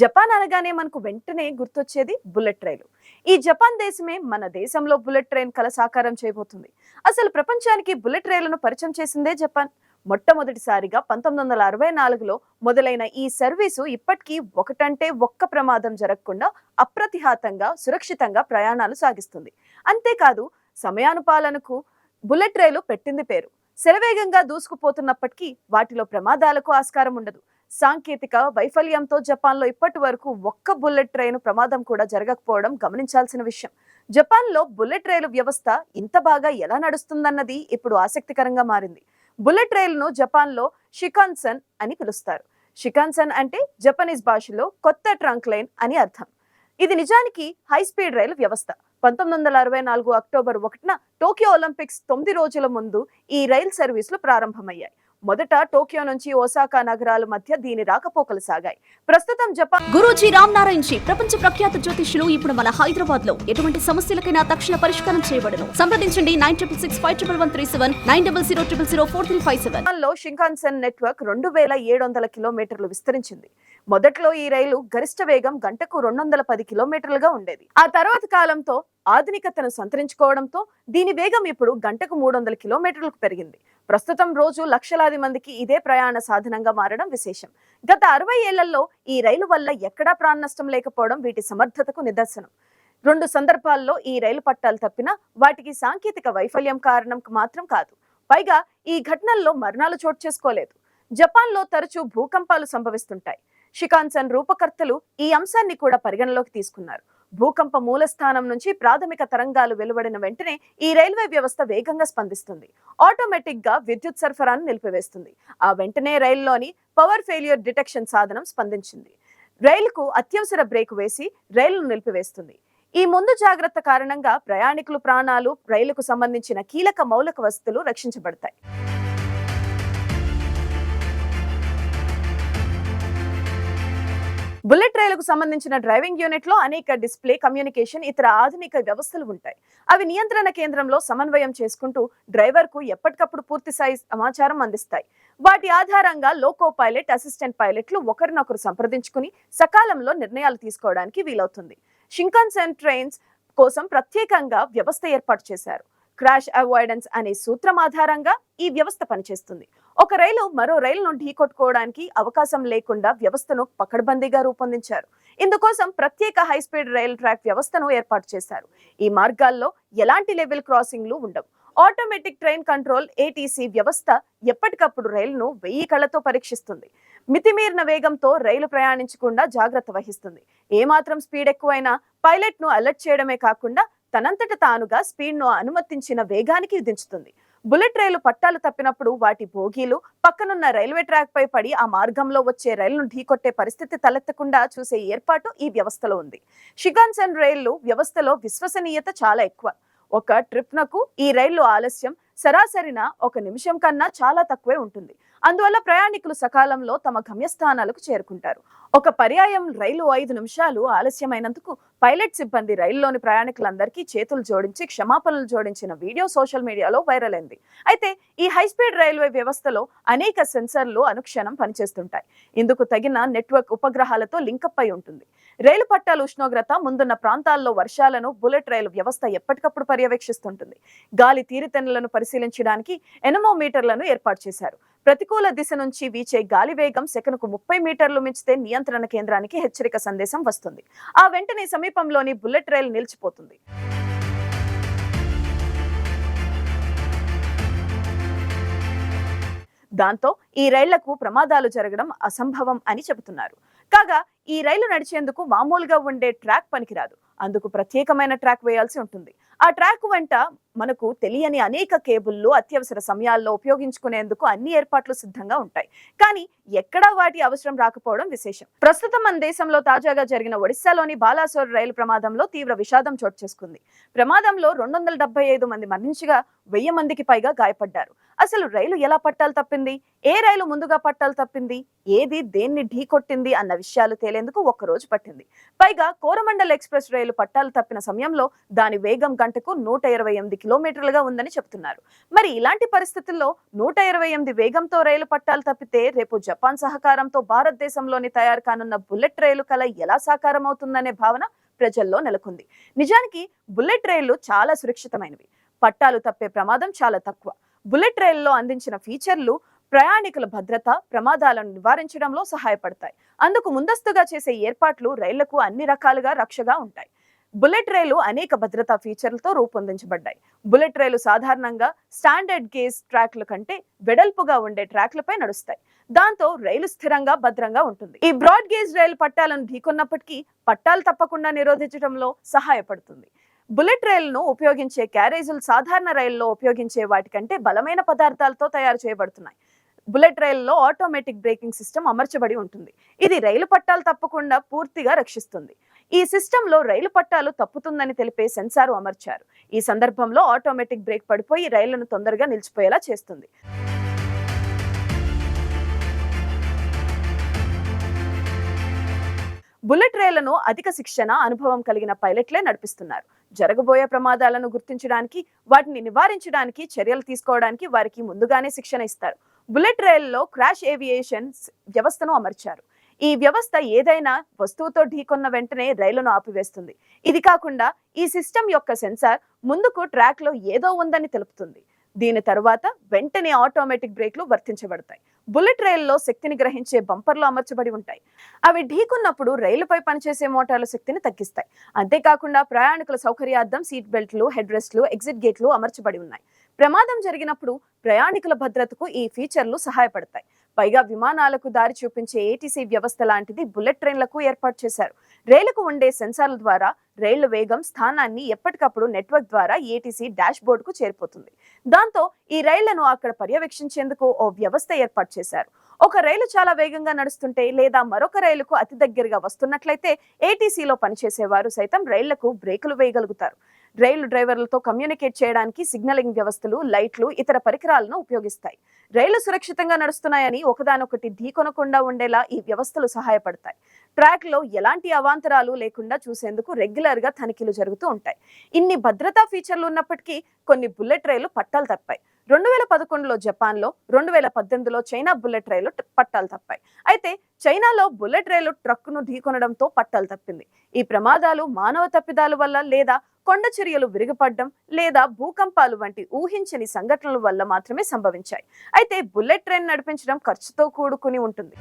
Japan అనగానే మనకు వెంటనే గుర్తొచ్చేది బుల్లెట్ ట్రైలు ఈ జపాన్ దేశమే మన దేశంలో బుల్లెట్ ట్రైన్ కల సాకారం చేయబోతుంది. అసలు ప్రపంచానికి బుల్లెట్ రైలును పరిచయం చేసిందే జపాన్. మొట్టమొదటిసారిగా పంతొమ్మిది వందల అరవై నాలుగులో మొదలైన ఈ సర్వీసు ఇప్పటికీ ఒకటంటే ఒక్క ప్రమాదం జరగకుండా అప్రతిహాతంగా సురక్షితంగా ప్రయాణాలు సాగిస్తుంది. అంతేకాదు సమయానుపాలనకు బుల్లెట్ రైలు పెట్టింది పేరు. శరవేగంగా దూసుకుపోతున్నప్పటికీ వాటిలో ప్రమాదాలకు ఆస్కారం ఉండదు. సాంకేతిక వైఫల్యంతో జపాన్లో ఇప్పటి వరకు ఒక్క బుల్లెట్ ట్రైన్ ప్రమాదం కూడా జరగకపోవడం గమనించాల్సిన విషయం. జపాన్లో బుల్లెట్ రైలు వ్యవస్థ ఇంత బాగా ఎలా నడుస్తుందన్నది ఇప్పుడు ఆసక్తికరంగా మారింది. బుల్లెట్ రైలును జపాన్లో షికాన్సన్ అని పిలుస్తారు. షికాన్సన్ అంటే జపనీస్ భాషలో కొత్త ట్రంక్ లైన్ అని అర్థం. ఇది నిజానికి హై స్పీడ్ రైలు వ్యవస్థ. పంతొమ్మిది వందల అరవై నాలుగు అక్టోబర్ ఒకటిన టోక్యో ఒలింపిక్స్ తొమ్మిది రోజుల ముందు ఈ రైలు సర్వీసులు ప్రారంభమయ్యాయి. మొదట టోక్యో నుంచి ఒసాకా నగరాల మధ్య దీని రాకపోకలు సాగాయి. ప్రస్తుతం జపాన్ గురూజీ రామ్ నారాయణ్ జీ ప్రపంచ ప్రఖ్యాత జ్యోతిష్యులు ఇప్పుడు మన హైదరాబాద్లో ఎటువంటి సమస్యలకైనా తక్షణ పరిష్కారం చేయబడను. సంప్రదించండి nine triple six five triple one three seven nine double zero triple zero four three five seven. లో షింకాన్సన్ నెట్వర్క్ రెండు వేల ఏడు వందల కిలోమీటర్లు విస్తరించింది. మొదట్లో ఈ రైలు గరిష్ట వేగం గంటకు రెండు వందల పది కిలోమీటర్లుగా ఉండేది. ఆ తర్వాత కాలంతో ఆధునికతను సంతరించుకోవడంతో దీని వేగం ఇప్పుడు గంటకు మూడు వందల కిలోమీటర్లకు పెరిగింది. ప్రస్తుతం రోజు లక్షలాది మందికి ఇదే ప్రయాణ సాధనంగా మారడం విశేషం. గత అరవై ఏళ్ళలో ఈ రైలు వల్ల ఎక్కడా ప్రాణ నష్టం లేకపోవడం వీటి సమర్థతకు నిదర్శనం. రెండు సందర్భాల్లో ఈ రైలు పట్టాలు తప్పినా వాటికి సాంకేతిక వైఫల్యం కారణం మాత్రం కాదు. పైగా ఈ ఘటనల్లో మరణాలు చోటు చేసుకోలేదు. జపాన్లో తరచూ భూకంపాలు సంభవిస్తుంటాయి. షికాన్సన్ రూపకర్తలు ఈ అంశాన్ని కూడా పరిగణలోకి తీసుకున్నారు. భూకంప మూల స్థానం నుంచి ప్రాథమిక తరంగాలు వెలువడిన వెంటనే ఈ రైల్వే వ్యవస్థ వేగంగా స్పందిస్తుంది. ఆటోమేటిక్గా విద్యుత్ సరఫరాను నిలిపివేస్తుంది. ఆ వెంటనే రైల్లోని పవర్ ఫెయిల్యూర్ డిటెక్షన్ సాధనం స్పందించింది. రైలుకు అత్యవసర బ్రేక్ వేసి రైలును నిలిపివేస్తుంది. ఈ ముందు జాగ్రత్త కారణంగా ప్రయాణికులు ప్రాణాలు రైలుకు సంబంధించిన కీలక మౌలిక వస్తువులు రక్షించబడతాయి. బుల్లెట్ రైలుకు సంబంధించిన డ్రైవింగ్ యూనిట్లో అనేక డిస్ప్లే కమ్యూనికేషన్ ఇతర ఆధునిక వ్యవస్థలు ఉంటాయి. అవి నియంత్రణ కేంద్రంలో సమన్వయం చేసుకుంటూ డ్రైవర్కు ఎప్పటికప్పుడు పూర్తి స్థాయి సమాచారం అందిస్తాయి. వాటి ఆధారంగా లోకో పైలట్ అసిస్టెంట్ పైలట్లు ఒకరినొకరు సంప్రదించుకుని సకాలంలో నిర్ణయాలు తీసుకోవడానికి వీలవుతుంది. షింకన్సెన్ ట్రైన్స్ కోసం ప్రత్యేకంగా వ్యవస్థ ఏర్పాటు చేశారు. క్రాష్ అవాయిడెన్స్ అనే సూత్రం ఆధారంగా ఈ వ్యవస్థ పనిచేస్తుంది. ఒక రైలు మరో రైలును ఢీకొట్టుకోవడానికి అవకాశం లేకుండా వ్యవస్థను పకడ్బందీగా రూపొందించారు. ఇందుకోసం ప్రత్యేక హై స్పీడ్ రైల్ ట్రాక్ వ్యవస్థను ఏర్పాటు చేశారు. ఈ మార్గాల్లో ఎలాంటి లెవెల్ క్రాసింగ్లు ఉండవు. ఆటోమేటిక్ ట్రైన్ కంట్రోల్ ఏటీసీ వ్యవస్థ ఎప్పటికప్పుడు రైలును వెయ్యి కళ్ళతో పరీక్షిస్తుంది. మితిమీరిన వేగంతో రైలు ప్రయాణించకుండా జాగ్రత్త వహిస్తుంది. ఏమాత్రం స్పీడ్ ఎక్కువైనా పైలట్ను అలర్ట్ చేయడమే కాకుండా తనంతట తానుగా స్పీడ్ను అనుమతించిన వేగానికి విధించుతుంది బుల్లెట్ రైలు పట్టాలు తప్పినప్పుడు వాటి బోగీలు పక్కనున్న రైల్వే ట్రాక్ పై పడి ఆ మార్గంలో వచ్చే రైలును ఢీకొట్టే పరిస్థితి తలెత్తకుండా చూసే ఏర్పాటు ఈ వ్యవస్థలో ఉంది. షిగాన్సన్ రైళ్ళు వ్యవస్థలో విశ్వసనీయత చాలా ఎక్కువ. ఒక ట్రిప్నకు ఈ రైలు ఆలస్యం సరాసరిన ఒక నిమిషం కన్నా చాలా తక్కువే ఉంటుంది. అందువల్ల ప్రయాణికులు సకాలంలో తమ గమ్యస్థానాలకు చేరుకుంటారు. ఒక పర్యాయం రైలు ఐదు నిమిషాలు ఆలస్యమైనందుకు పైలట్ సిబ్బంది రైల్లోని ప్రయాణికులందరికీ చేతులు జోడించి క్షమాపణలు జోడించిన వీడియో సోషల్ మీడియాలో వైరల్ అయింది. అయితే ఈ హై స్పీడ్ రైల్వే వ్యవస్థలో అనేక సెన్సర్లు అనుక్షణం పనిచేస్తుంటాయి. ఇందుకు తగిన నెట్వర్క్ ఉపగ్రహాలతో లింకప్ అయి ఉంటుంది. రైలు పట్టాల ఉష్ణోగ్రత ముందున్న ప్రాంతాల్లో వర్షాలను బుల్లెట్ రైలు వ్యవస్థ ఎప్పటికప్పుడు పర్యవేక్షిస్తుంటుంది. గాలి తీరుతెన్నులను పరిశీలించడానికి ఎనమోమీటర్లను ఏర్పాటు చేశారు. ప్రతికూల దిశ నుంచి వీచే గాలి వేగం సెకనుకు ముప్పై మీటర్లు మించితే నియంత్రణ కేంద్రానికి హెచ్చరిక సందేశం వస్తుంది. ఆ వెంటనే సమీపంలోని బుల్లెట్ రైలు నిలిచిపోతుంది. దాంతో ఈ రైళ్ళకు ప్రమాదాలు జరగడం అసంభవం అని చెబుతున్నారు. కాగా ఈ రైలు నడిచేందుకు మామూలుగా ఉండే ట్రాక్ పనికిరాదు. అందుకు ప్రత్యేకమైన ట్రాక్ వేయాల్సి ఉంటుంది. ఆ ట్రాక్ వెంట మనకు తెలియని అనేక కేబుల్లు అత్యవసర సమయాల్లో ఉపయోగించుకునేందుకు అన్ని ఏర్పాట్లు సిద్ధంగా ఉంటాయి. కానీ ఎక్కడా వాటి అవసరం రాకపోవడం విశేషం. ప్రస్తుతం మన దేశంలో తాజాగా జరిగిన ఒడిశాలోని బాలాసోర్ రైలు ప్రమాదంలో తీవ్ర విషాదం చోటు చేసుకుంది. ప్రమాదంలో రెండు వందల డెబ్బై ఐదు మంది మరణించగా వెయ్యి మందికి పైగా గాయపడ్డారు. అసలు రైలు ఎలా పట్టాలు తప్పింది? ఏ రైలు ముందుగా పట్టాలు తప్పింది? ఏది దేన్ని ఢీకొట్టింది అన్న విషయాలు తేలేందుకు ఒక్క రోజు పట్టింది. పైగా కోరమండల్ ఎక్స్ప్రెస్ రైలు పట్టాలు తప్పిన సమయంలో దాని వేగం గంటకు నూట ఇరవై ఎనిమిది కిలోమీటర్లుగా ఉందని చెప్తున్నారు. మరి ఇలాంటి పరిస్థితుల్లో నూట ఇరవై ఎనిమిది వేగంతో రైలు పట్టాలు తప్పితే రేపు జపాన్ సహకారంతో భారతదేశంలోని తయారు కానున్న బుల్లెట్ రైలు కల ఎలా సాకారం అవుతుందనే భావన ప్రజల్లో నెలకొంది. నిజానికి బుల్లెట్ రైళ్ళు చాలా సురక్షితమైనవి. పట్టాలు తప్పే ప్రమాదం చాలా తక్కువ. బుల్లెట్ రైల్లో అందించిన ఫీచర్లు ప్రయాణికుల భద్రత ప్రమాదాలను నివారించడంలో సహాయపడతాయి. అందుకు ముందస్తుగా చేసే ఏర్పాట్లు రైళ్ళకు అన్ని రకాలుగా రక్షగా ఉంటాయి. బుల్లెట్ రైలు అనేక భద్రతా ఫీచర్లతో రూపొందించబడ్డాయి. బుల్లెట్ రైలు సాధారణంగా స్టాండర్డ్ గేజ్ ట్రాక్ల కంటే వెడల్పుగా ఉండే ట్రాక్లపై నడుస్తాయి. దాంతో రైలు స్థిరంగా భద్రంగా ఉంటుంది. ఈ బ్రాడ్ గేజ్ రైలు పట్టాలను ఢీకొన్నప్పటికీ పట్టాలు తప్పకుండా నిరోధించడంలో సహాయపడుతుంది. బుల్లెట్ రైలును ఉపయోగించే క్యారేజీలు సాధారణ రైల్లో ఉపయోగించే వాటికంటే బలమైన పదార్థాలతో తయారు చేయబడుతున్నాయి. బుల్లెట్ రైల్లో ఆటోమేటిక్ బ్రేకింగ్ సిస్టమ్ అమర్చబడి ఉంటుంది. ఇది రైలు పట్టాలు తప్పకుండా పూర్తిగా రక్షిస్తుంది. ఈ సిస్టంలో రైలు పట్టాలు తప్పుతుందని తెలిపే సెన్సారు అమర్చారు. ఈ సందర్భంలో ఆటోమేటిక్ బ్రేక్ పడిపోయి రైళ్ళను తొందరగా నిలిచిపోయేలా చేస్తుంది. బుల్లెట్ రైళ్ళను అధిక శిక్షణ అనుభవం కలిగిన పైలట్లే నడిపిస్తున్నారు. జరగబోయే ప్రమాదాలను గుర్తించడానికి వాటిని నివారించడానికి చర్యలు తీసుకోవడానికి వారికి ముందుగానే శిక్షణ ఇస్తారు. బుల్లెట్ రైల్లో క్రాష్ ఏవియేషన్ వ్యవస్థను అమర్చారు. ఈ వ్యవస్థ ఏదైనా వస్తువుతో ఢీకొన్న వెంటనే రైలును ఆపివేస్తుంది. ఇది కాకుండా ఈ సిస్టమ్ యొక్క సెన్సార్ ముందుకు ట్రాక్లో ఏదో ఉందని తెలుపుతుంది. దీని తరువాత వెంటనే ఆటోమేటిక్ బ్రేక్లు వర్తించబడతాయి. బుల్లెట్ రైల్లో శక్తిని గ్రహించే బంపర్లు అమర్చబడి ఉంటాయి. అవి ఢీకున్నప్పుడు రైలుపై పనిచేసే మోటార్ల శక్తిని తగ్గిస్తాయి. అంతేకాకుండా ప్రయాణికుల సౌకర్యార్థం సీట్ బెల్ట్లు హెడ్ రెస్ట్లు ఎగ్జిట్ గేట్లు అమర్చబడి ఉన్నాయి. ప్రమాదం జరిగినప్పుడు ప్రయాణికుల భద్రతకు ఈ ఫీచర్లు సహాయపడతాయి. పైగా విమానాలకు దారి చూపించే ఏటీసీ వ్యవస్థ లాంటిది బుల్లెట్ ట్రైన్లకు ఏర్పాటు చేశారు. రైలుకు ఉండే సెన్సార్ల ద్వారా రైలు వేగం స్థానాన్ని ఎప్పటికప్పుడు నెట్వర్క్ ద్వారా ఏటీసీ డాష్ బోర్డుకు చేరిపోతుంది. దాంతో ఈ రైళ్ళను అక్కడ పర్యవేక్షించేందుకు ఓ వ్యవస్థ ఏర్పాటు చేశారు. ఒక రైలు చాలా వేగంగా నడుస్తుంటే లేదా మరొక రైలుకు అతి దగ్గరగా వస్తున్నట్లయితే ఏటీసీలో పనిచేసేవారు సైతం రైళ్ళకు బ్రేకులు వేయగలుగుతారు. రైలు డ్రైవర్లతో కమ్యూనికేట్ చేయడానికి సిగ్నలింగ్ వ్యవస్థలు లైట్లు ఇతర పరికరాలను ఉపయోగిస్తాయి. రైళ్ళు సురక్షితంగా నడుస్తున్నాయని ఒకదానొకటి ఢీకొనకుండా ఉండేలా ఈ వ్యవస్థలు సహాయపడతాయి. ట్రాక్లో ఎలాంటి అవాంతరాలు లేకుండా చూసేందుకు రెగ్యులర్గా తనిఖీలు జరుగుతూ ఉంటాయి. ఇన్ని భద్రతా ఫీచర్లు ఉన్నప్పటికీ కొన్ని బుల్లెట్ రైలు పట్టాలు తప్పాయి. రెండు వేల పదకొండులో జపాన్లో రెండు వేల పద్దెనిమిదిలో చైనా బుల్లెట్ రైలు పట్టాలు తప్పాయి. అయితే చైనాలో బుల్లెట్ రైలు ట్రక్కును ఢీకొనడంతో పట్టాలు తప్పింది. ఈ ప్రమాదాలు మానవ తప్పిదాల వల్ల లేదా కొండ చర్యలు విరిగిపడడం లేదా భూకంపాలు వంటి ఊహించని సంఘటనల వల్ల మాత్రమే సంభవించాయి. అయితే బుల్లెట్ ట్రైన్ నడిపించడం ఖర్చుతో కూడుకుని ఉంటుంది.